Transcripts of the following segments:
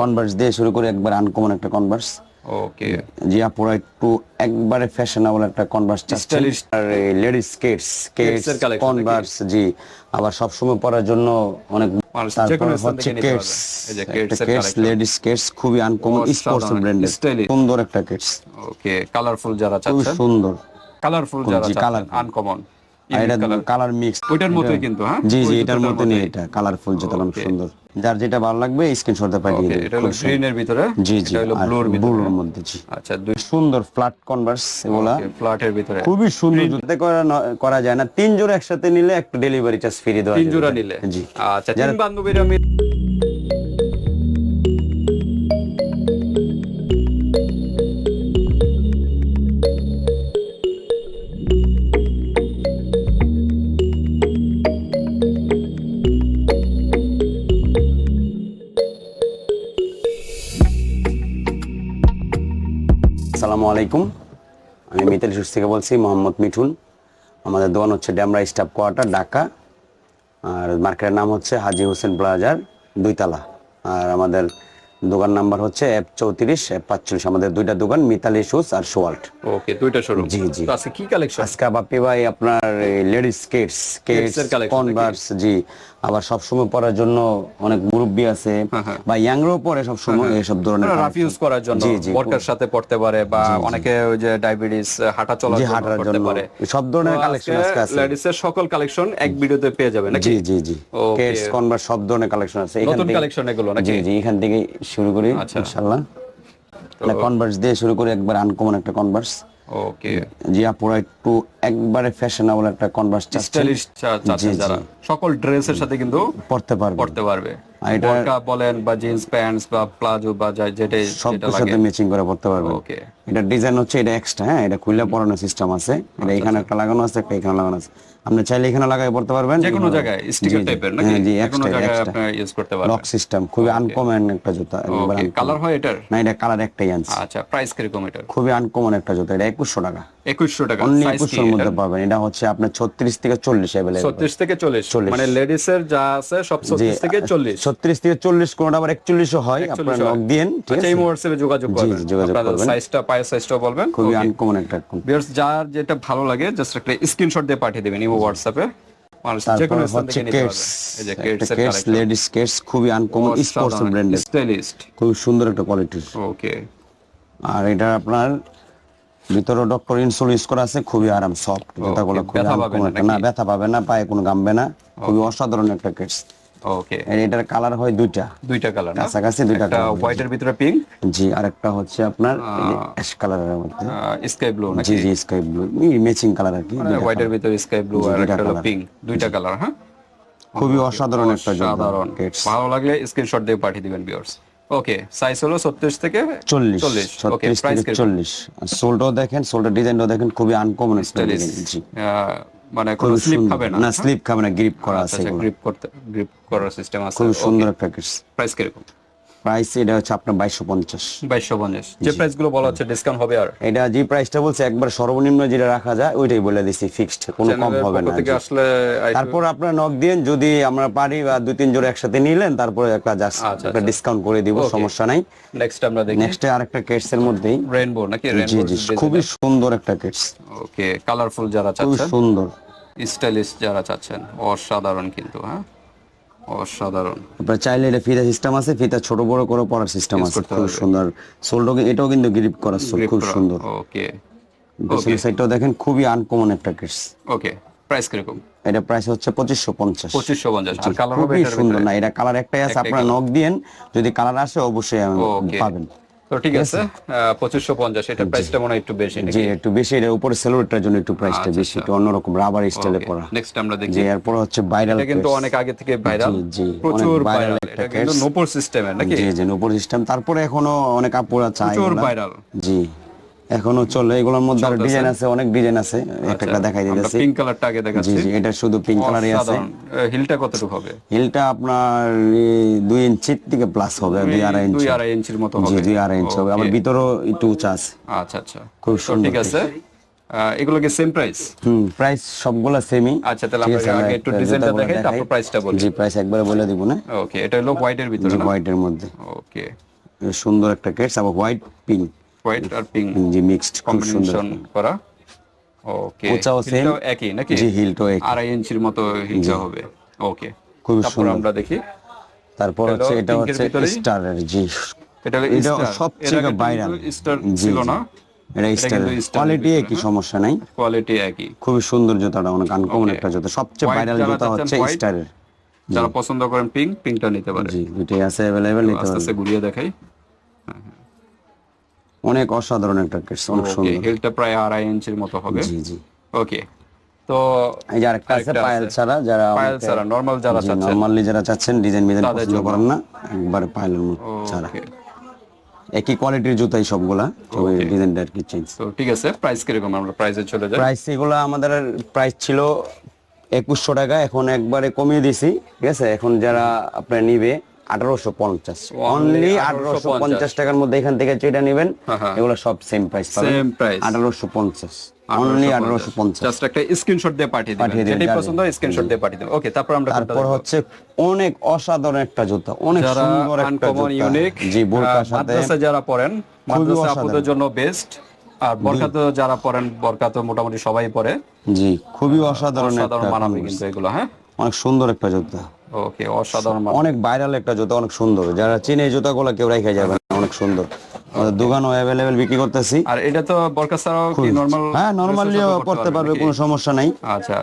Converse দিয়ে শুরু করে একবার আনকমন একটা কনভার্স ওকে। জি আপুরা একটু একবারে ফ্যাশনেবল একটা কনভার্স Stylish. আর লেডিস স্কেটস স্কেটস কনভার্স জি। আবার সব সময় পরার জন্য অনেক তারপরে হচ্ছে কেটস কেটস লেডিস স্কেটস খুবই আনকমন স্পোর্টস ব্র্যান্ডের সুন্দর একটা কেটস ওকে কালারফুল যারা চাচ্ছেন। সুন্দর। কালারফুল যারা আনকমন এটা কালার মিক্স ওইটার মতোই কিন্তু, হ্যাঁ? জি জি এটার মতো নেই এটা কালারফুল যেটা অনেক সুন্দর। যার যেটা ভালো লাগবে পাঠিয়ে দিন এটা হলো গ্রিনের ভিতরে? জি জি এটা হলো ব্লুর ভিতরে ব্লুর মধ্যে জি। আচ্ছা দুই সুন্দর ফ্ল্যাট কনভার্স এগুলা। ফ্ল্যাটের ভিতরে। খুবই সুন্দর জুতে করা করা যায় না। তিন জোড়া একসাথে নিলে একটা ডেলিভারি চার্জ ফ্রি দেওয়া তিন জোড়া নিলে? জি। আচ্ছা তিন বান্ধবীরা মিলে আলাইকুম। আমি মিতালি সুস থেকে বলছি মোহাম্মদ মিঠুন। আমাদের দোকান হচ্ছে ড্যামরা স্টাফ কোয়ার্টার ঢাকা। আর মার্কেটের নাম হচ্ছে হাজি হোসেন প্লাজার দুইতলা। আর আমাদের দোকান নাম্বার হচ্ছে এফ চৌত্রিশ এফ পাঁচচল্লিশ। আমাদের দুইটা দোকান মিতালি শুজ আর সোয়াল্ট ওকে দুইটা শোরুম জি, জি। আজকে কি কালেকশন আজকে বাপ্পি ভাই আপনার লেডিস স্কেটস স্কেটস কনভার্স জি। আবার সব সময় পরার জন্য অনেক মুরব্বি আছে হ্যাঁ, বা ইয়াংরাও পরে সব সময় এইসব ধরনের রাফ ইউজ করার জন্য বোরকার সাথে পড়তে পারে বা অনেকে ওই যে ডায়াবেটিস হাঁটা চলার জন্য জন্য। পারে। সব ধরনের কালেকশন আজকে আছে। লেডিস এর সকল কালেকশন এক ভিডিওতে পেয়ে যাবে নাকি? জি জি জি. কেটস কনভার্স সব ধরনের কালেকশন আছে। এখান নতুন থেকে কালেকশন এগুলো নাকি? জি জি এখান থেকে শুরু করি আচ্ছা। ইনশাআল্লাহ। কনভার্স দিয়ে শুরু করি একবার আনকমন একটা কনভার্স ওকে জি আপুরা একটু একবারে ফ্যাশনেবল একটা কনভার্স স্টাইলিশ যারা। সকল ড্রেসের সাথে কিন্তু পড়তে পারবে। পড়তে পারবে। এটা- বোরকা বলেন বা জিন্স প্যান্টস বা প্লাজো বা যা- যেটা সব সাথে ম্যাচিং করে পড়তে পারবে। ওকে এটা ডিজাইন হচ্ছে এটা এক্সট্রা হ্যাঁ? এটা খুলে পড়ানোর সিস্টেম আছে। এটা এখানে একটা লাগানো আছে একটা এখানে লাগানো আছে। আপনি চাইলে এখানে লাগাই পড়তে পারবেন। যে কোনো জায়গায় স্টিকার টাইপের নাকি? হ্যাঁ জি কোনো জায়গায় আপনি ইউজ করতে পারবেন। লক সিস্টেম খুবই আনকমন একটা জুতা কালার হয় এটার? না এটা কালার একটাই আছে। আচ্ছা প্রাইস কীরকম এটার? খুবই আনকমন একটা জুতা এটা 2100 টাকা। একুশশো টাকা একুশশোর মধ্যে পাবেন। এটা হচ্ছে আপনার ছত্রিশ থেকে চল্লিশ ছত্রিশ থেকে চল্লিশ। মানে লেডিস এর যা আছে সব ছত্রিশ থেকে চল্লিশ। ছত্রিশ থেকে চল্লিশ কোনটা আবার একচল্লিশও হয় আপনার 41 নক আছে? এই হোয়াটসঅ্যাপে যোগাযোগ করবেন। যোগাযোগ করবেন। সাইজটা পায়ের সাইজটাও বলবেন। খুবই আনকমন একটা ভিউয়ার্স যার যেটা ভালো লাগে জাস্ট একটা স্ক্রিনশট দিয়ে পাঠিয়ে দিবেন হোয়াটসঅ্যাপে এই কালেকশন লেডিস কেটস খুবই আনকমন স্পোর্টস ব্র্যান্ডের সুন্দর একটা কোয়ালিটির ওকে আর এটা আপনার ভিতরে ডক্টর ইনসুল ইউজ করা আছে খুবই আরাম সফট জুতাগুলো খুবই না না ব্যথা পাবে না পায়ে কোনো গামবে না খুবই অসাধারণ একটা কেটস ওকে এটার কালার হয় দুইটা। দুইটা কালার না? কাছাকাছি দুইটা একটা কালার হোয়াইটের ভিতরে পিঙ্ক জি আরেকটা হচ্ছে আপনার অ্যাশ কালারের মধ্যে। স্কাই ব্লু নাকি? জি জি স্কাই ব্লু ম্যাচিং কালার আর কি হোয়াইটের ভিতরে স্কাই ব্লু আর একটা হলো পিঙ্ক দুইটা কালার হ্যাঁ? খুবই অসাধারণ একটা জুতা ভালো লাগলে স্ক্রিনশট দিয়ে পাঠিয়ে দিবেন ভিউয়ার্স ওকে সাইজ হলো 36 থেকে চল্লিশ চল্লিশ। ওকে ছত্রিশ প্রাইস থেকে চল্লিশ। সোলটাও দেখেন সোলটার ডিজাইনটাও দেখেন খুবই আনকমন একটা জি। মানে কোনো স্লিপ। খাবে না না স্লিপ খাবে না গ্রিপ করা আছে আচ্ছা গ্রিপ করতে গ্রিপ করার সিস্টেম আছে। খুব সুন্দর একটা কেটস প্রাইস কীরকম? প্রাইস এটা হচ্ছে আপনার বাইশশো পঞ্চাশ। 2250 যে প্রাইসগুলো বলা হচ্ছে ডিসকাউন্ট হবে আর। এটা যে প্রাইসটা বলছে একবার সর্বনিম্ন যেটা রাখা যায় ওইটাই বলে দিছি ফিক্সড কোনো কম হবে না। আসলে তারপর আপনার নক দিন যদি আমরা পারি বা দুই তিন জোড়া একসাথে নিলেন তারপরে একটা জাস্ট আচ্ছা, একটা ডিসকাউন্ট করে দিব সমস্যা নাই। নেক্সট আমরা দেখি। নেক্সট আরেকটা কেটস এর মধ্যেই। রেইনবো নাকি রেইনবো জি খুবই সুন্দর একটা কেটস ওকে কালারফুল যারা চাচ্ছেন। সুন্দর। স্টাইলিশ যারা চাচ্ছেন অসাধারণ কিন্তু হ্যাঁ? অসাধারণ। আপনার চাইলে এটা ফিতা সিস্টেম আছে ফিতা ছোট বড় করে পড়ার সিস্টেম আছে। খুব সুন্দর। এটাও কিন্তু গ্রিপ করা সোল খুব সুন্দর। ওকে পিছনের সাইডটাও দেখেন খুবই আনকমন একটা কেস ওকে প্রাইস কীরকম? এটা প্রাইস হচ্ছে পঁচিশশো পঞ্চাশ। পঁচিশশো পঞ্চাশ আর কালার হবে সুন্দর। না এটা কালার একটাই আছে আপনারা নক দিয়েন যদি কালার আসে অবশ্যই. পাবেন। তো ঠিক আছে পঁচিশশো পঞ্চাশ এটা প্রাইসটা মনে একটু বেশি যে একটু বেশি এটা উপরে সেলোরেটার জন্য একটু প্রাইসটা বেশি একটু অন্যরকম রাবার স্টাইলে পড়া নেক্সট আমরা দেখি। যে এরপর হচ্ছে ভাইরাল এটা কিন্তু অনেক আগে থেকে ভাইরাল জি, জি, প্রচুর ভাইরাল এটা কিন্তু নোপর সিস্টেমের নাকি? জি জি উপর সিস্টেম তারপরে এখনও অনেক আপুরা চায় প্রচুর ভাইরাল জি। এখনও চলে এগুলোর মধ্যে আরও ডিজাইন আছে অনেক ডিজাইন আছে। একটা একটা দেখাই দিতেছি। পিঙ্ক কালারটা আগে দেখাচ্ছি। জি এটা শুধু পিঙ্ক কালারই আছে। হিলটা কতটুকু হবে? হিলটা আপনার এই দুই ইঞ্চির থেকে প্লাস হবে দুই আড়াই দুই ইঞ্চি আড়াই ইঞ্চির মতো হবে জি হবে। দুই আড়াই ইঞ্চি হবে। আবার ভিতরেও একটু উঁচা আছে। আচ্ছা আচ্ছা। খুব সুন্দর ঠিক আছে। এগুলো কি সেম প্রাইস হুম প্রাইস সবগুলা সেমই আচ্ছা, তাহলে আমরা আগে একটু ডিজাইনটা দেখাই, তারপর প্রাইসটা বলি। জি প্রাইস একবারে বলে দিব না। ওকে এটা হলো হোয়াইটের ভিতরে হোয়াইটের মধ্যে। ওকে সুন্দর একটা কেটস আবার হোয়াইট পিঙ্ক হোয়াইট আর পিঙ্ক জি মিক্সড খুব সুন্দর করা। ওকে উঁচাও same। একই নাকি? জি হিলটো এক আড়াই ইঞ্চির মতো হিলটা হবে। ওকে খুবই সুন্দর। আমরা দেখি। তারপর হচ্ছে এটা হচ্ছে স্টারের জি এটা এটা সবচেয়ে ভাইরাল স্টার ছিল না। এটা স্টার কোয়ালিটি একই সমস্যা নাই। কোয়ালিটি একই। খুবই সুন্দর জুতাটা অনেক আনকমন. একটা জুতা। সবচেয়ে ভাইরাল জুতা হচ্ছে স্টারের যারা পছন্দ করেন পিঙ্ক পিঙ্কটা নিতে পারে জি দুটোই আছে অ্যাভেলেবেল নিতে আস্তে পারবেন। আস্তে ঘুরিয়ে দেখাই। অনেক অসাধারণ একটা কেটস অনেক সুন্দর। হিলটা প্রায় আড়াই ইঞ্চির মতো হবে। জি জি। ওকে তো এই যে আরেকটা আছে পায়েল ছাড়া যারা পায়েল ছাড়া নর্মাল যারা চাচ্ছেন। নরমালি যারা চাচ্ছেন ডিজাইন মিজাইন পছন্দ করেন না একবারে পায়েলের মতো ছাড়া। একই কোয়ালিটির জুতাই সবগুলা তবে ডিজাইনটা আর কি চেঞ্জ তো ঠিক আছে প্রাইস কীরকম? আমরা প্রাইসে চলে যাই। প্রাইস এগুলো আমাদের প্রাইস ছিল একুশশো টাকা এখন একবারে কমিয়ে দিছি ঠিক আছে? এখন যারা আপনার নিবে আঠারোশো পঞ্চাশ। অনলি আঠারোশো পঞ্চাশ টাকার মধ্যে এখান থেকে যেটা নেবেন হ্যাঁ, হ্যাঁ। এগুলো সব সেম প্রাইস সেম প্রাইস আঠারোশো পঞ্চাশ। অনলি আঠারোশো পঞ্চাশ। জাস্ট একটা স্ক্রিনশট দিয়ে পাঠিয়ে পাঠিয়ে দিবেন, পছন্দ স্ক্রিনশট দিয়ে পাঠিয়ে দিবেন। ওকে তারপর আমরা তারপর হচ্ছে অনেক অসাধারণ একটা জুতা অনেক যারা সুন্দর একটা জুতা। ইউনিক জি বোরকার সাথে। মাদ্রাসা যারা পড়েন মাদ্রাসা আপুদের জন্য বেস্ট আর বরকা তো যারা পড়েন বরকা তো মোটামুটি সবাই পড়ে। জি খুবই অসাধারণ একটা অসাধারণ মানাবে কিন্তু এগুলো হ্যাঁ? অনেক সুন্দর একটা জুতা। ওকে অসাধারণ অনেক ভাইরাল একটা জুতা অনেক সুন্দর। যারা চিনে এই জুতাগুলো কেউ রেখে যাবে না অনেক সুন্দর। আমাদের দোকানও অ্যাভেলেবেল বিক্রি করতেছি। আর এটা তো নরমাল হ্যাঁ নরমালিও পড়তে পারবে কোনো সমস্যা নাই। আচ্ছা।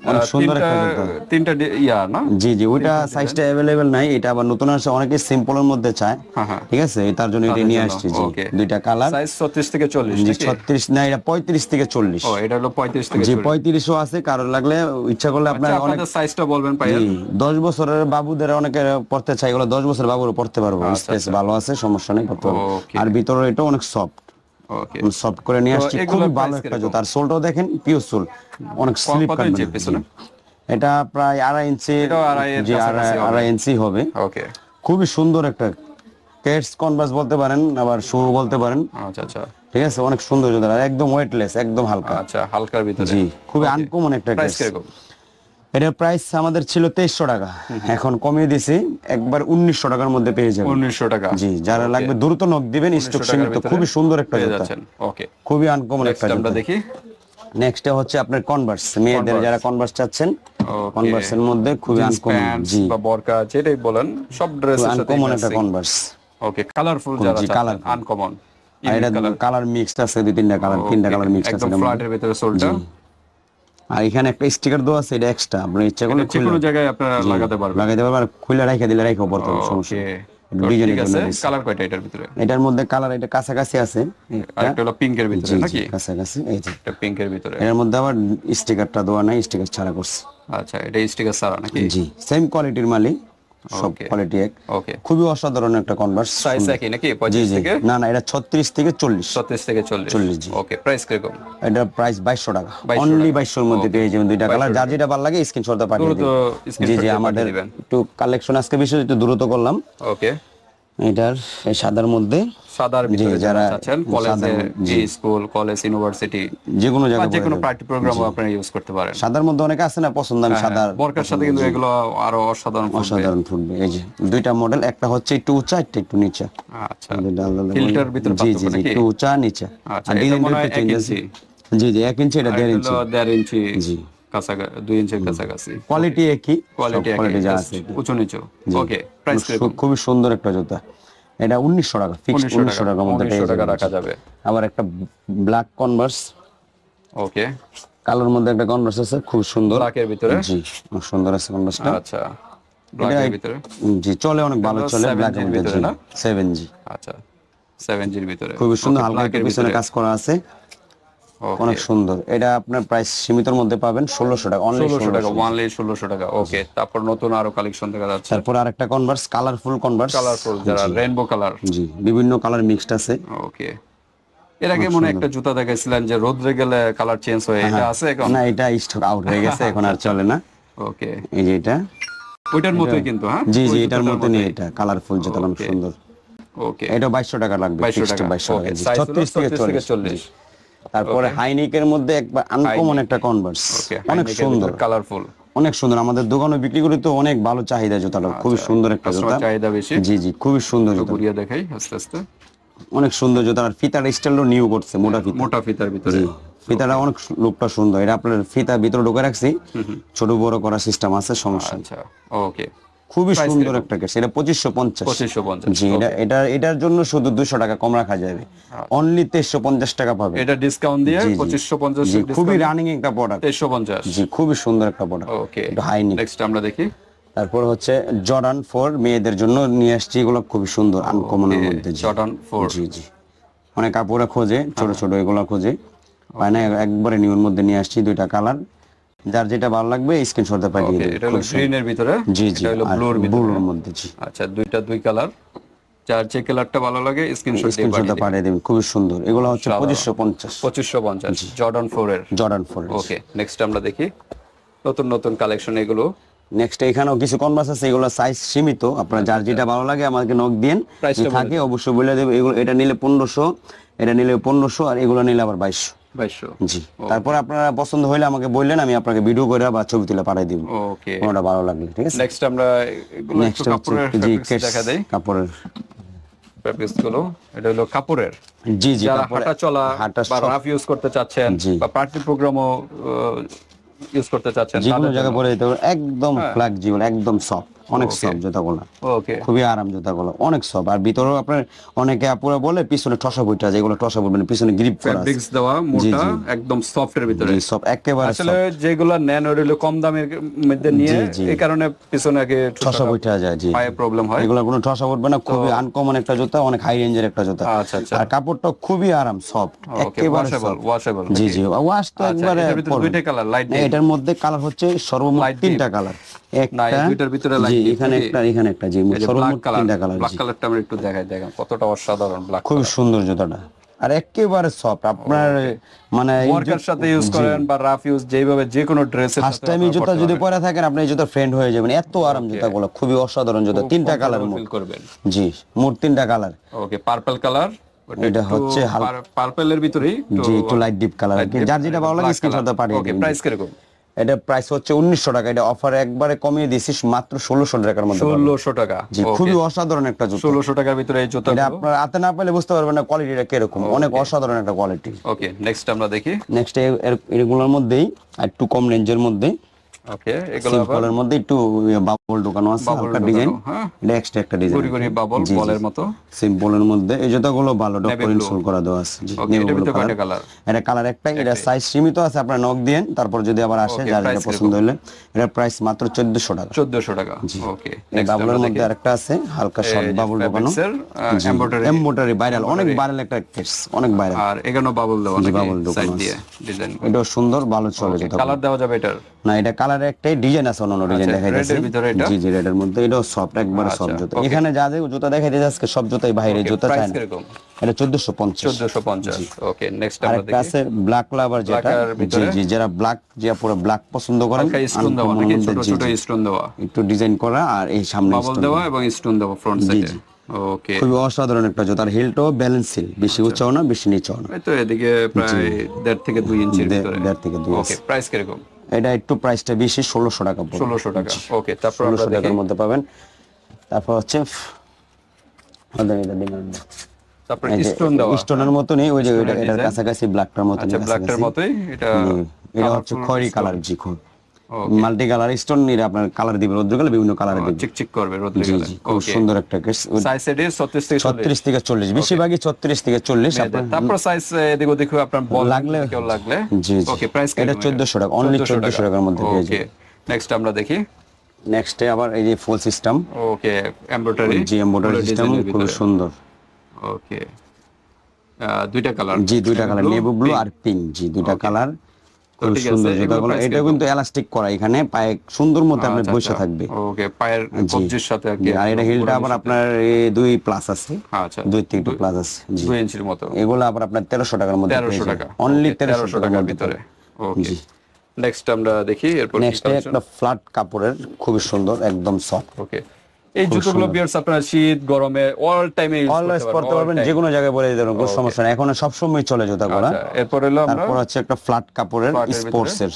তিনটা একটা তিনটা ইয়া না? জি জি ওইটা সাইজটা অ্যাভেলেবেল নাই এটা আবার নতুন আসছে অনেকে সিম্পলের মধ্যে চায়। হ্যাঁ, হ্যাঁ। ঠিক আছে? তার জন্য এটা নিয়ে আসছি জি দুইটা কালার সাইজ 36 থেকে 40 জি নাকি? ছত্রিশ না এটা পঁয়ত্রিশ থেকে চল্লিশ। ও এটা হলো 35 থেকে জি 40 পঁয়ত্রিশও আছে কারোর লাগলে ইচ্ছা করলে আপনার আচ্ছা, অনেক সাইজটা বলবেন পাই জি দশ বছরের বাবুদের অনেকে পড়তে চাই এগুলো দশ বছরের বাবুরও পড়তে পারব স্পেস ভালো আছে সমস্যা নেই পড়তে পারব। আর ভিতরে এটা অনেক সফট ওকে করে নিয়ে আসছি খুবই ভালো একটা? জুতা। আর সোলটাও দেখেন পিওর সোল অনেক স্লিপ এটা প্রায় আড়াই ইঞ্চি কাছাকাছি আড়াই ইঞ্চি হবে। ওকে খুবই সুন্দর একটা কেটস কনভার্স বলতে পারেন আবার শু বলতে পারেন। আচ্ছা আচ্ছা। ঠিক আছে? অনেক সুন্দর জুতা আর একদম ওয়েটলেস একদম হালকা। আচ্ছা হালকার ভিতরে। জি খুবই আনকমন একটা কেটস এটার প্রাইস আমাদের ছিল তেইশশো টাকা। এখন কমিয়ে দিছি একবার উনিশশো টাকার মধ্যে পেয়ে যাবেন। 1900 টাকা। জি যারা লাগবে দ্রুত নক দিবেন স্টক সীমিত খুবই সুন্দর একটা জুতা। ওকে খুবই আনকমন একটা জুতা। দেখি। নেক্সট হচ্ছে আপনার কনভার্স মেয়েদের যারা কনভার্স চাচ্ছেন. কনভার্সের মধ্যে খুবই আনকমন জি। বা বরকা যেটাই বলেন সব ড্রেসের সাথে আনকমন একটা কনভার্স ওকে কালারফুল যারা চাচ্ছেন আনকমন এটা কালার মিক্সড আছে দুই তিনটা কালার তিনটা কালার মিক্সড আছে একদম ফ্ল্যাটের ভিতরে সোলটা। আর এখানে একটা স্টিকার দেওয়া আছে এটা এক্সট্রা আপনি ইচ্ছা করলে যে কোনো জায়গায় আপনারা লাগাতে পারবেন। লাগাইতে পারবেন। খুলে রেখে দিলে পড়তে হবে সমস্যা ডিজাইনের জন্য কালার কয়টা এটার ভিতরে? এটার মধ্যে কালার এটা কাছাকাছি আছে। আর একটা হলো পিঙ্কের ভিতরে নাকি? কাছাকাছি এই যে। এটা পিঙ্কের ভিতরে। এর মধ্যে আবার স্টিকারটা দেওয়া নাই স্টিকার ছাড়া করছে। আচ্ছা এটা স্টিকার ছাড়া নাকি? জি সেম কোয়ালিটির মালি সব কোয়ালিটি এক। ওকে খুবই অসাধারণ একটা কনভার্স সাইজ একই নাকি জি 25 থেকে? না না এটা ছত্রিশ থেকে চল্লিশ। 36 থেকে 40 40 জি। ওকে প্রাইস কীরকম? এটা প্রাইস বাইশশো টাকা। 2200 অনলি টাকা। বাইশশোর মধ্যে পেয়ে যাবেন দুইটা কালার যার যেটা ভালো লাগে স্ক্রিনশটটা পাঠিয়ে দিন জি জি আমাদের একটু কালেকশন আজকে বিশেষ একটু দ্রুত করলাম। ওকে এটার সাদার মধ্যে সাদার ভিতরে যারা চাচ্ছেন কলেজে জি। স্কুল কলেজ ইউনিভার্সিটি যে কোনো জায়গায় যে কোনো পার্টি প্রোগ্রামও আপনারা ইউজ করতে পারেন। সাদার মধ্যে অনেক আছে না পছন্দ আমি সাদা বরকার সাথে কিন্তু এগুলো আরও অসাধারণ অসাধারণ ফুটবে এই যে দুইটা মডেল একটা হচ্ছে একটু উঁচা একটা একটু নিচা। আচ্ছা। ফিল্টার ভিতরে জি জি একটু উঁচা নিচা। আচ্ছা, আর মনে হয় একটু এক চেঞ্জ ইঞ্চি। আছে জি জি এক ইঞ্চি এটা দেড় ইঞ্চি হলো দেড় ইঞ্চি জি। কাছাকাছি দুই ইঞ্চির কাছাকাছি। কোয়ালিটি একই কোয়ালিটি কোয়ালিটি যা আছে উঁচু নিচু। ওকে প্রাইস খুবই সুন্দর একটা জুতা। এটা উনিশশো টাকা ফিক্সড উনিশশো টাকার মধ্যে টাকা রাখা যাবে। আবার একটা ব্ল্যাক কনভার্স ওকে কালোর মধ্যে একটা কনভার্স আছে খুব সুন্দর। ব্ল্যাকের ভিতরে? জি অনেক সুন্দর আছে কনভার্সটা আচ্ছা ব্ল্যাকের ভিতরে? জি চলে অনেক ভালো চলে 7G ব্ল্যাক এর মধ্যে ভিতরে না? সেভেন জি আচ্ছা সেভেন জির ভিতরে। খুবই সুন্দর হালকা black পিছনে কাজ করা আছে। অনেক সুন্দর। এটা আপনার প্রাইস সীমিতর মধ্যে পাবেন ষোলোশো টাকা অনলি 1600 টাকা ওয়ানলি ষোলোশো টাকা ওকে তারপর নতুন আরও কালেকশন দেখা যাচ্ছে। তারপর আরেকটা কনভার্স কালারফুল কনভার্স কালারফুল যারা রেইনবো কালার জি বিভিন্ন কালার মিক্সড আছে। ওকে এর আগে মনে একটা জুতা দেখাইছিলেন যে রোদ্রে গেলে কালার চেঞ্জ হয়ে এটা আছে এখন? না এটা স্টক আউট হয়ে গেছে এখন আর চলে না। ওকে এই যে এটা। ওইটার মতোই কিন্তু হ্যাঁ? জি জি এটার জুতাটার মতনই এটা কালারফুল অনেক সুন্দর। ওকে এটা বাইশশো টাকা লাগবে 2200 টাকা। বাইশশো টাকা। জি। 36 থেকে চল্লিশ। 40 তারপরে হাইনিকের মধ্যে একবার আনকমন একটা কনভার্স অনেক সুন্দর। কালারফুল অনেক সুন্দর। আমাদের দোকানে বিক্রি করি তো অনেক ভালো চাহিদা জুতাটা। খুবই সুন্দর একটা জুতা। চাহিদা বেশি। জি জি খুবই সুন্দর জুতা। ঘুরিয়ে দেখাই আস্তে আস্তে। অনেক সুন্দর জুতা। আর ফিতার স্টাইলও নিউ করছে মোটা ফিতা। মোটা ফিতার ভিতরে। ফিতাটা অনেক লুকটা সুন্দর। এটা আপনার ফিতা ভিতরে ঢুকে রাখছি। ছোট বড় করার সিস্টেম আছে সমস্যা আচ্ছা ওকে খুবই সুন্দর একটা কেস এটা পঁচিশশো পঞ্চাশ। পঁচিশশো পঞ্চাশ জি এটা এটা এটার জন্য শুধু দুশো টাকা কম রাখা যাবে। অনলি তেইশশো পঞ্চাশ টাকা পাবে। এটা ডিসকাউন্ট দিয়ে। পঁচিশশো পঞ্চাশ খুবই রানিং একটা প্রোডাক্ট তেইশশো পঞ্চাশ। জি খুবই সুন্দর একটা প্রোডাক্ট ওকে একটু হাইনি নেক্সট আমরা দেখি। তারপর হচ্ছে জর্ডান ফোর মেয়েদের জন্য নিয়ে আসছি। এগুলো খুবই সুন্দর আনকমনের মধ্যে জর্ডান ফোর জি জি। অনেক কাপড়ে খোঁজে ছোট ছোট এগুলো খোঁজে। পায় না একবারে নিউর মধ্যে নিয়ে আসছি দুইটা কালার যার যেটা ভালো লাগবে স্ক্রিনশটে পাঠিয়ে দেবে। এটা হলো গ্রিন এর ভিতরে জি জি এটা হলো ব্লুর মধ্যে জি। আচ্ছা দুইটা দুই কালার যার যে কালারটা ভালো লাগে স্ক্রিনশট দিয়ে পাঠিয়ে দেবেন খুবই সুন্দর। এগুলো হচ্ছে পঁচিশশো পঞ্চাশ। পঁচিশশো পঞ্চাশ। জর্ডান ফোর এর। জর্ডান ফোর ওকে নেক্সট আমরা দেখি। নতুন নতুন কালেকশন এগুলো। নেক্সট এখানেও কিছু কনভার্স আছে এগুলো সাইজ সীমিত। আপনার যার যেটা ভালো লাগে আমাকে নক দিন থাকে অবশ্যই বলে দেবো। এগুলো এটা নিলে পনেরোশো এটা নিলে পনেরোশো আর এগুলো নিলে আবার বাইশশো। জি। তারপরে আপনারা পছন্দ হইলে আমাকে বললেন আমি আপনাকে ভিডিও করে বা ছবি তুলে পাঠিয়ে দিব। ওকে কোনটা ভালো লাগলে ঠিক আছে? নেক্সট আমরা এগুলো একটু নেক্সট কাপড়ের জি কেস দেখা দেই। কাপড়েরগুলো এটা হলো কাপড়ের। জি জি হাঁটা চলা বা রাফ ইউজ করতে চাচ্ছেন বা পার্টি প্রোগ্রামও ইউজ করতে চাচ্ছেন যে কোনো জায়গায় পরে একদম হ্যাঁ। ফ্লেক্সিবল একদম সফট অনেক সফট জুতাগুলো ওকে খুবই আরাম জুতাগুলো অনেক সফট আর ভিতরেও আপনার অনেকে আপুরা বলে পিছনে ঠসা বইটা যেগুলো ঠসা বইবেন পিছনে গ্রিপ করা ফেব্রিক্স দেওয়া মোটা একদম সফট এর ভিতরে সব একেবারে আসলে যেগুলো নেন কম দামের মধ্যে নিয়ে এই কারণে পিছনে আগে ঠসা বইটা যায় জি পায়ে প্রবলেম হয়। এগুলো কোনো ঠসা উঠবে না খুবই আনকমন একটা জুতা অনেক হাই রেঞ্জের একটা জুতা। আচ্ছা আচ্ছা। আর কাপড়টা খুবই আরাম সফট একেবারে ওয়াশেবল জি জি ওয়াশ তো আচ্ছা, একবারে দুইটা কালার লাইট এটার মধ্যে কালার হচ্ছে সর্বমোট তিনটা কালার একটা দুইটার ভিতরে জি এখানে একটা এখানে একটা জি এই যে ব্ল্যাক সর্বমোট তিনটা কালার ব্ল্যাক কালারটা আমরা একটু দেখাই দেখেন কতটা অসাধারণ ব্ল্যাক খুব সুন্দর জুতাটা। আর একেবারে সফট আপনার মানে ওয়ার্কের সাথে ইউজ করেন বা রাফ ইউজ যেভাবে যে কোনো ড্রেসের ফার্স্ট টাইম জুতা যদি পরে থাকেন আপনি এই জুতা ফ্রেন্ড হয়ে যাবেন। এত আরাম জুতাগুলো খুবই অসাধারণ জুতা। তিনটা কালার মোট। ফিল করবেন। জি মোট তিনটা কালার ওকে পার্পল কালার এটা হচ্ছে পার্পলের ভিতরেই জি একটু লাইট ডিপ কালার যার যেটা ভালো লাগে স্ক্রিনশটে পাঠিয়ে ওকে প্রাইস কীরকম? এটা প্রাইস হচ্ছে উনিশশো টাকা। এটা অফার একবারে কমিয়ে দিয়েছিস মাত্র ষোলোশো টাকার মধ্যে ষোলোশো টাকা। জি খুবই অসাধারণ একটা জুতো। ষোলোশো টাকার ভিতরে এই জুতো এটা আপনার হাতে না পেলে বুঝতে পারবেন না কোয়ালিটিটা কীরকম। অনেক অসাধারণ একটা কোয়ালিটি ওকে নেক্সট আমরা দেখি। নেক্সট এগুলোর মধ্যেই আর একটু কম রেঞ্জের মধ্যে ওকে এগুলো আবার? মধ্যে একটু বাবল ঢোকানো আছে হালকা ডিজাইন হ্যাঁ। এটা এক্সট্রা একটা ডিজাইন গুড়ি গুড়ি বাবল বলের মতো? সিম্পলের মধ্যে এই জুতাগুলো ভালো ডক্টর ইনসোল করা দেওয়া আছে। colour। কালার এটা কালার একটাই এটা সাইজ সীমিত আছে আপনার নক দিয়েন তারপর যদি আবার আসে যার যেটা পছন্দ হলে। এটা প্রাইস মাত্র চোদ্দশো টাকা। চোদ্দশো টাকা। ওকে বাবলের মধ্যে আরেকটা আছে হালকা শর্ট বাবল ঢোকানো। এমব্রয়ডারি এমব্রয়ডারি ভাইরাল অনেক ভাইরাল একটা কেস অনেক ভাইরাল আর এখানেও বাবল দেওয়া নাকি? bubble ঢোকানো ডিজাইন এটাও সুন্দর ভালো চলে যেটা কালার দেওয়া যাবে এটার? না এটা কালার একটাই ডিজাইন আছে অন্য ডিজাইন দেখাই red যাচ্ছে এর ভিতরে এটা? জি জি রেড এর মধ্যে। এটাও সফট একবারে সফট আচ্ছা, জুতা। এখানে যা যে জুতা দেখাই দিয়েছে আজকে সব জুতাই বাইরে জুতা কীরকম? এটা চোদ্দশো পঞ্চাশ। চোদ্দশো পঞ্চাশ। ওকে নেক্সট আমরা দেখি। আছে ব্ল্যাক লাভার যেটা। জি জি যারা ব্ল্যাক যে পুরো ব্ল্যাক পছন্দ করেন স্টোন দেওয়া নাকি ছোট ছোট স্টোন দেওয়া? একটু ডিজাইন করা আর এই সামনে বাবল দেওয়া এবং স্টোন দেওয়া ফ্রন্ট সাইডে ওকে খুবই অসাধারণ একটা জুতা। আর হিলটাও ব্যালেন্স হিল বেশি আচ্ছা। উঁচাও না বেশি নিচাও না। এই তো এদিকে প্রায় দেড় থেকে দুই ইঞ্চির ভিতরে। দেড় থেকে দুই ওকে প্রাইস কীরকম? এটা একটু প্রাইসটা বেশি ষোলোশো টাকা ষোলোশো টাকা। ওকে তারপর ষোলোশো টাকার মধ্যে পাবেন। তারপর হচ্ছে তারপর স্টোন দেওয়া। স্টোনের মতনই ওই যে এটার? কাছাকাছি ব্ল্যাকটার মতন আচ্ছা ব্ল্যাকটার মতোই এটা এটা হচ্ছে খয়েরি কালার জি মাল্টি কালার স্টোন নিয়ে আপনার কালার দিবে রোদ্র গেলে বিভিন্ন কালার দিবে। চিকচিক করবে রোদ্রে গেলে খুব সুন্দর একটা কেস সাইজ এডে 36 থেকে 40 ছত্রিশ থেকে চল্লিশ বেশিরভাগই ছত্রিশ থেকে চল্লিশ। আপনার তারপর সাইজ এদিক ওদিক হয়ে আপনার বল লাগলে- কেউ লাগলে। জি, জি। ওকে প্রাইস এটা 1400 টাকা, only 1400 টাকার মধ্যে পেয়ে ওকে নেক্সট আমরা দেখি। নেক্সটে আবার এই যে ফুল সিস্টেম ওকে এমব্রয়ডারি জি এমব্রয়ডারি সিস্টেম খুব সুন্দর। ওকে দুইটা কালার জি দুইটা কালার নেভি ব্লু আর পিঙ্ক জি দুইটা কালার সুন্দর জুতাগুলো এটা কিন্তু এলাস্টিক করা এখানে পায়ে সুন্দর মতো আপনার বসে থাকবে। ওকে পায়ের কবজির সাথে আর কি আর এটা হিলটা আবার আপনার দুই প্লাস আছে। আচ্ছা। দুই থেকে একটু প্লাস আছে। দুই ইঞ্চির মতো। এগুলো আবার আপনার টাকার মধ্যে টাকা। অনলি টাকার ভিতরে ভিতরে। ওকে। নেক্সট আমরা দেখি এরপর নেক্সট একটা ফ্ল্যাট কাপড়ের খুবই সুন্দর একদম সফট ওকে। এই জুতোগুলো বিয়ার্স আপনারা শীত গরমে অল টাইমে ইউজ অলওয়েজ করতে পারবেন যে কোনো জায়গায় বলে দিতে কোনো সমস্যা নেই। এখন সবসময় চলে জুতাগুলো। আচ্ছা, এরপর হলো আমরা? তারপর হচ্ছে একটা ফ্ল্যাট কাপড়ের স্পোর্টস এর।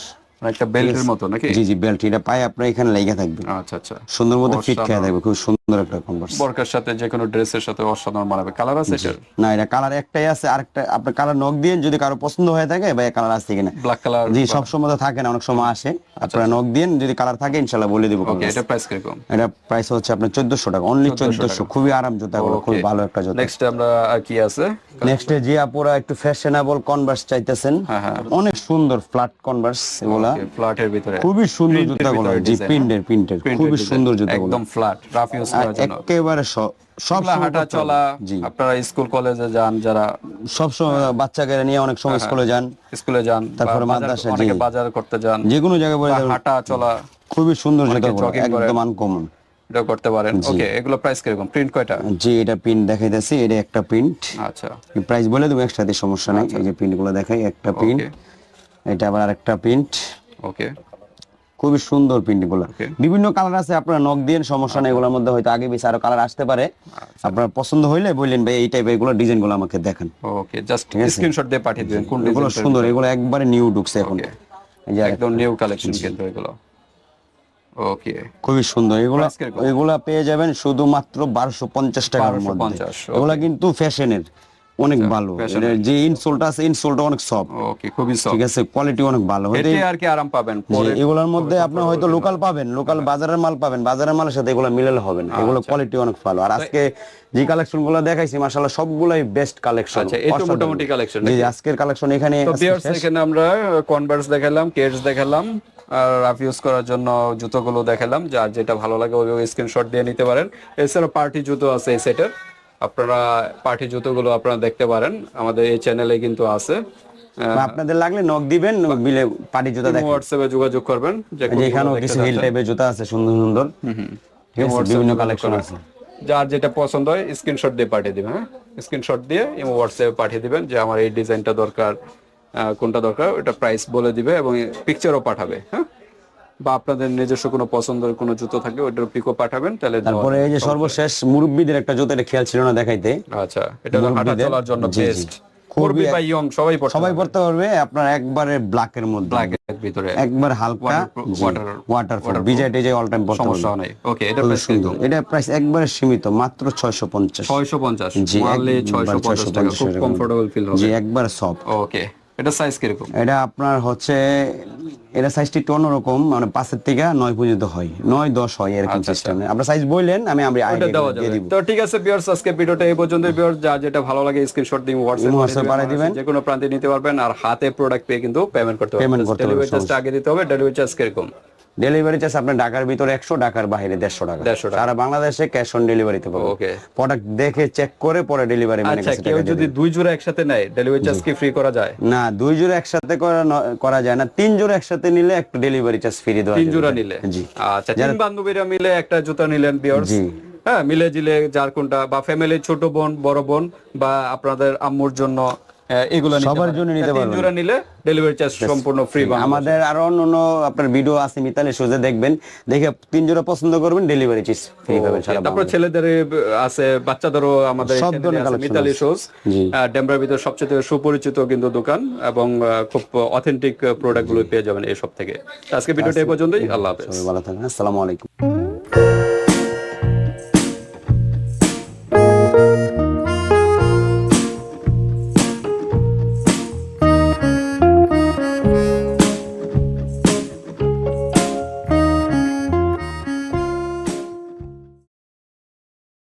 একটা বেল্টের মতো নাকি? জি জি বেল্ট এটা পায়ে আপনার এখানে লেগে থাকবে। আচ্ছা আচ্ছা। সুন্দর মতো ফিট খেয়ে থাকবে খুব সুন্দর একটা কনভার্স বরকার সাথে যে কোনো ড্রেসের সাথে অসাধারণ মানাবে। কালার আছে এটার? না এটা কালার একটাই আছে আরেকটা আপনার কালার নক দিয়ে যদি কারও পছন্দ হয়ে থাকে কালার আছে কিনা। ব্ল্যাক কালার জি সব সময় তো থাকে না অনেক সময় আসে। আপনারা নক দিয়ে যদি কালার থাকে ইনশাল্লাহ বলে দিব ওকে এটা প্রাইস কীরকম? এটা প্রাইস হচ্ছে আপনার চোদ্দশো টাকা অনলি চোদ্দশো খুবই আরাম জুতা গুলো খুবই ভালো একটা জুতা। নেক্সট আমরা কি আছে? নেক্সট যে আপুরা একটু ফ্যাশনেবল কনভার্স চাইতেছেন। হ্যাঁ, অনেক সুন্দর ফ্ল্যাট কনভার্স এগুলা। ফ্ল্যাটের ভিতরে খুবই সুন্দর জুতাগুলো জি প্রিন্টের প্রিন্টের খুবই সুন্দর জুতাগুলো। একদম ফ্ল্যাট রাফ ইউজ করার জন্য। একেবারে সব হাঁটা চলা আপনারা স্কুল কলেজে যান যারা সব সময় বাচ্চাকে নিয়ে অনেক সময় স্কুলে যান। স্কুলে যান তারপরে মাদ্রাসা, অনেকে বাজার করতে যান যে কোনো জায়গায় হাঁটা চলা খুবই সুন্দর জুতাগুলো একদম আনকমন এটা করতে পারেন। ওকে এগুলো প্রাইস কীরকম? প্রিন্ট কয়টা? জি এটা প্রিন্ট দেখাইতেছি এটা একটা প্রিন্ট আচ্ছা। প্রাইস বলে দেবো একসাথে সমস্যা নাই এই যে প্রিন্টগুলো দেখাই একটা প্রিন্ট এটা আবার আরেকটা প্রিন্ট ওকে খুবই সুন্দর প্রিন্টগুলো বিভিন্ন কালার আছে আপনারা নক দিয়ে সমস্যা নেই এগুলোর মধ্যে হয়তো আগে বেশি আরও কালার আসতে পারে। আচ্ছা। আপনার পছন্দ হইলে বললেন ভাই এই টাইপের এগুলো ডিজাইনগুলো আমাকে দেখান। ওকে জাস্ট স্ক্রিনশট দিয়ে পাঠিয়ে দিবেন কোন এগুলো সুন্দর এগুলো একবারে নিউ ঢুকছে এখন। এই যে একদম নিউ কালেকশন কিন্তু এগুলো। ওকে খুবই সুন্দর এগুলো? এগুলা পেয়ে যাবেন শুধুমাত্র বারোশো পঞ্চাশ টাকার মধ্যে। 1250, এগুলা কিন্তু ফ্যাশনের অনেক ভালো। যে ইনসোলটা আছে ইনসোলটা অনেক সফট ওকে খুবই সফট ঠিক আছে কোয়ালিটি অনেক ভালো। এতে আর কি আরাম পাবেন? এগুলোর মধ্যে আপনার হয়তো লোকাল পাবেন লোকাল বাজারের মাল পাবেন বাজারের মালের সাথে এগুলো মিলালে হবে না। এগুলো আচ্ছা। কোয়ালিটি অনেক ভালো। আর আজকে যে কালেকশনগুলো দেখাইছি মাশাআল্লাহ সবগুলাই বেস্ট কালেকশন আচ্ছা, এই তো মোটামুটি collection জি আজকের কালেকশন এখানে তো ভিউয়ার্স এখানে আমরা কনভার্স দেখালাম কেটস দেখালাম আর রাফ ইউজ করার জন্য জুতোগুলো দেখালাম যার যেটা ভালো লাগে ওই স্ক্রিনশট দিয়ে নিতে পারেন। এছাড়া পার্টি জুতো আছে এই সেটের আপনারা পার্টি জুতোগুলো আপনারা দেখতে পারেন। আমাদের এই চ্যানেলে কিন্তু আছে। আপনাদের লাগলে নক দিবেন বিলে পাটি জুতা দেখেন। হোয়াটসঅ্যাপে যোগাযোগ করবেন যে এই এখানেও কিছু হিল টাইপের জুতা আছে সুন্দর সুন্দর। বিভিন্ন কালেকশন আছে। যার যেটা পছন্দ হয় স্ক্রিনশট দিয়ে পাঠিয়ে দিবেন হ্যাঁ? স্ক্রিনশট দিয়ে এবং হোয়াটসঅ্যাপে পাঠিয়ে দিবেন যে আমার এই ডিজাইনটা দরকার কোনটা দরকার ওটা প্রাইস বলে দিবে এবং পিকচারও পাঠাবে হ্যাঁ? বা আপনাদের নিজস্ব কোনো পছন্দের কোনো জুতো থাকে ওইটার পিকও পাঠাবেন তাহলে তারপরে এই যে সর্বশেষ মুরব্বীদের একটা জুতা এটা খেয়াল ছিল না দেখাইতে। আচ্ছা এটা হাঁটা চলার জন্য জি, জি। বেস্ট খুবই করবি বা ইয়ং সবাই পড়তে সবাই পড়তে পারবে আপনার একবারে ব্ল্যাকের মধ্যে। ব্ল্যাক এর ভিতরে। একবার হালকা ওয়াটারপ্রুফ বিজয় টিজয় অল টাইম পড়তে সমস্যা নেই। ওকে এটা প্রাইস সুন্দর। এটা প্রাইস একবারে সীমিত মাত্র ছয়শো পঞ্চাশ। ছয়শো পঞ্চাশ। জি মারলে একবার ছয়শো পঞ্চাশ টাকা। 650 খুব কমফোর্টেবল ফিল জি হবে। একবার সব ওকে এটা সাইজ কীরকম? এটা আপনার হচ্ছে এটা সাইজটি একটু অন্যরকম মানে পাঁচের থেকে নয় পর্যন্ত হয়। নয় দশ হয় এরকম সিস্টেম সিস্টেমে আপনার সাইজ বললেন আমি আমি তো ঠিক আছে ভিউয়ার্স আজকে ভিডিওটা এই পর্যন্ত ভিউয়ার্স যা যেটা ভালো লাগে স্ক্রিনশট দিন WhatsApp হোয়াটসঅ্যাপ পাঠিয়ে দিবেন। যে কোনো প্রান্তে নিতে পারবেন। আর হাতে প্রোডাক্ট পেয়ে কিন্তু পেমেন্ট করতে পারবেন। পেমেন্ট করতে পারবেন, ডেলিভারি চার্জ আগে দিতে হবে। ডেলিভারি চার্জ কীরকম? ডেলিভারি চার্জ আপনার ঢাকার ভিতরে একশো ঢাকার বাইরে দেড়শো টাকা। 150 টাকা। সারা বাংলাদেশে ক্যাশ অন ডেলিভারিতে পাবো ওকে প্রোডাক্ট দেখে চেক করে পরে ডেলিভারি আচ্ছা কেউ যদি দুই জোড়া একসাথে নেয় ডেলিভারি চার্জ কি ফ্রি করা যায়? না দুই জোড়া একসাথে করা যায় না। তিন জোড়া একসাথে নিলে একটু ডেলিভারি চার্জ ফ্রি দেওয়া তিন জোড়া নিলে? জি। আচ্ছা তিন বান্ধবীরা মিলে একটা জুতা নিলেন ভিউয়ার্স জি। হ্যাঁ মিলে জিলে যার কোনটা বা ফ্যামিলির ছোট বোন বড় বোন বা আপনাদের আম্মুর জন্য এগুলো নিতে সবার জন্য নিতে পারবেন। জোড়া নিলে ডেলিভারি চার্জ সম্পূর্ণ ফ্রি আমাদের আরও অন্য অন্য আপনার ভিডিও আছে সুজে দেখবেন। দেখে তিন জোড়া পছন্দ করবেন ডেলিভারি চার্জ ফ্রি পাবেন সারা তারপর ছেলেদের আছে বাচ্চাদেরও আমাদের মিতালি আছে। শোজ ডেমরার ভিতর সবচেয়ে সুপরিচিত কিন্তু দোকান এবং খুব অথেন্টিক প্রোডাক্টগুলো পেয়ে যাবেন এই সব থেকে আজকে ভিডিওটা এই পর্যন্তই। আল্লাহ হাফেজ। ভালো থাকেন আসসালামু আলাইকুম।